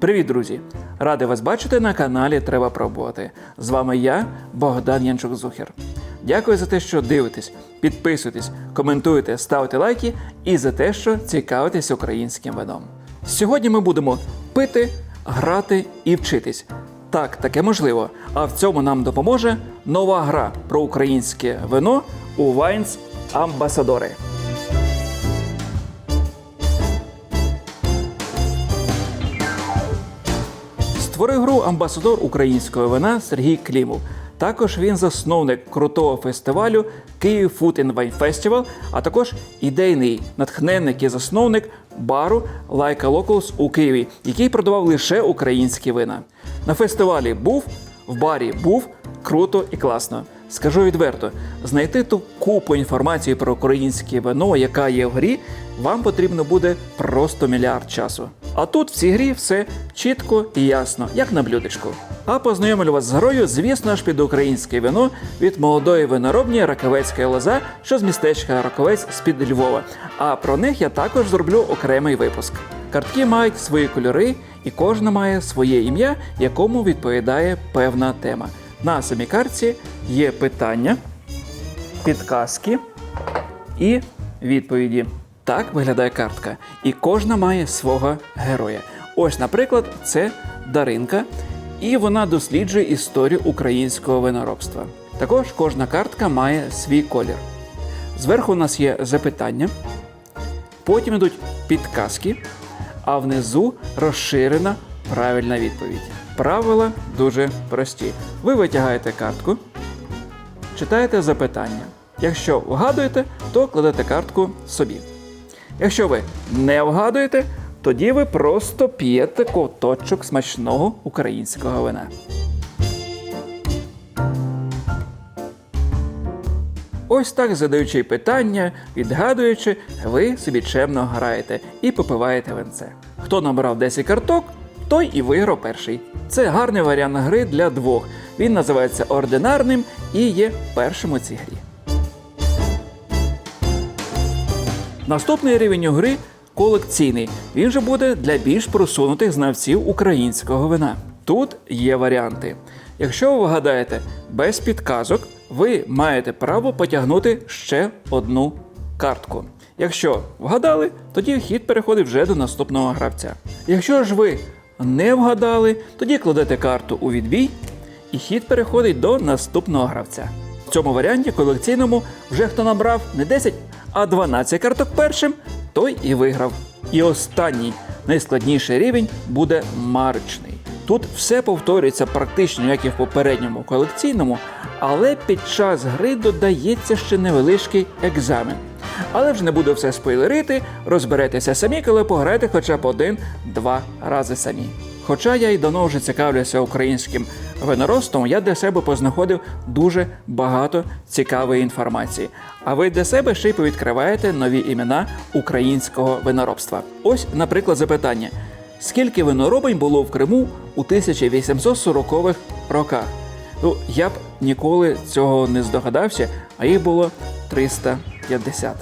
Привіт, друзі! Радий вас бачити на каналі Треба пробувати. З вами я, Богдан Янчук Зухер. Дякую за те, що дивитесь, підписуєтесь, коментуєте, ставите лайки і за те, що цікавитесь українським вином. Сьогодні ми будемо пити, грати і вчитись. Так, таке можливо. А в цьому нам допоможе нова гра про українське вино у Wines Амбасадори. Створив гру амбасадор українського вина Сергій Клімов. Також він засновник крутого фестивалю Київ Food and Wine Festival, а також ідейний натхненник і засновник бару Like a Locals у Києві, який продавав лише українські вина. На фестивалі був, в барі був круто і класно. Скажу відверто, знайти ту купу інформації про українське вино, яка є в грі, вам потрібно буде просто мільярд часу. А тут в цій грі все чітко і ясно, як на блюдечку. А познайомлю вас з грою, звісно ж, під українське вино від молодої виноробні Раковецька лоза, що з містечка Раковець з-під Львова. А про них я також зроблю окремий випуск. Картки мають свої кольори, і кожна має своє ім'я, якому відповідає певна тема. На самій картці є питання, підказки і відповіді. Так виглядає картка. І кожна має свого героя. Ось, наприклад, це Даринка, і вона досліджує історію українського виноробства. Також кожна картка має свій колір. Зверху у нас є запитання, потім йдуть підказки, а внизу розширена правильна відповідь. Правила дуже прості. Ви витягаєте картку, читаєте запитання. Якщо вгадуєте, то кладете картку собі. Якщо ви не вгадуєте, тоді ви просто п'єте ковточок смачного українського вина. Ось так, задаючи питання, відгадуючи, ви собі чемно граєте і попиваєте винце. Хто набрав 10 карток, той і виграв перший. Це гарний варіант гри для двох. Він називається ординарним і є першим у цій грі. Наступний рівень гри колекційний. Він же буде для більш просунутих знавців українського вина. Тут є варіанти. Якщо ви вгадаєте без підказок, ви маєте право потягнути ще одну картку. Якщо вгадали, тоді хід переходить вже до наступного гравця. Якщо ж ви не вгадали, тоді кладете карту у відбій, і хід переходить до наступного гравця. В цьому варіанті колекційному вже хто набрав не 10, а 12 карток першим, той і виграв. І останній найскладніший рівень буде маричний. Тут все повторюється практично як і в попередньому колекційному, але під час гри додається ще невеличкий екзамен. Але ж не буду все спойлерити, розберетеся самі, коли пограєте хоча б один-два рази самі. Хоча я й давно вже цікавлюся українським виноростом, я для себе познаходив дуже багато цікавої інформації. А ви для себе ще й повідкриваєте нові імена українського виноробства. Ось, наприклад, запитання: скільки виноробень було в Криму у 1840-х роках? Ну, я б ніколи цього не здогадався, а їх було 350.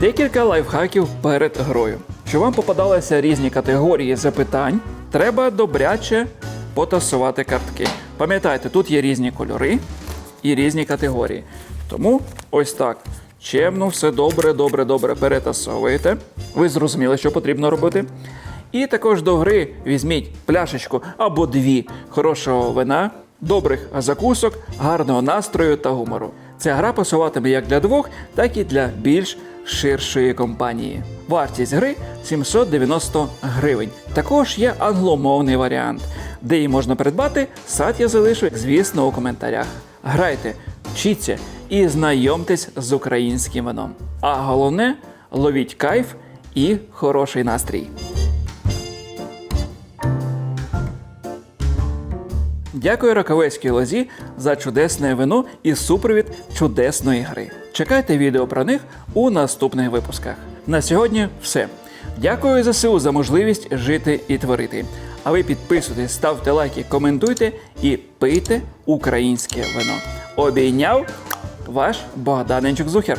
Декілька лайфхаків перед грою. Щоб вам попадалися різні категорії запитань, треба добряче потасувати картки. Пам'ятайте, тут є різні кольори і різні категорії. Тому ось так. Чемно, все добре, добре, добре перетасовуєте. Ви зрозуміли, що потрібно робити. І також до гри візьміть пляшечку або дві хорошого вина, добрих закусок, гарного настрою та гумору. Ця гра пасуватиме як для двох, так і для більш ширшої компанії. Вартість гри 790 гривень. Також є англомовний варіант, де її можна придбати. Сайт я залишу, звісно, у коментарях. Грайте, вчіться і знайомтесь з українським вином. А головне ловіть кайф і хороший настрій. Дякую Раковецькій лозі за чудесне вино і супровід чудесної гри. Чекайте відео про них у наступних випусках. На сьогодні все. Дякую ЗСУ за можливість жити і творити. А ви підписуйтесь, ставте лайки, коментуйте і пийте українське вино. Обійняв ваш Богданенчук Зухер.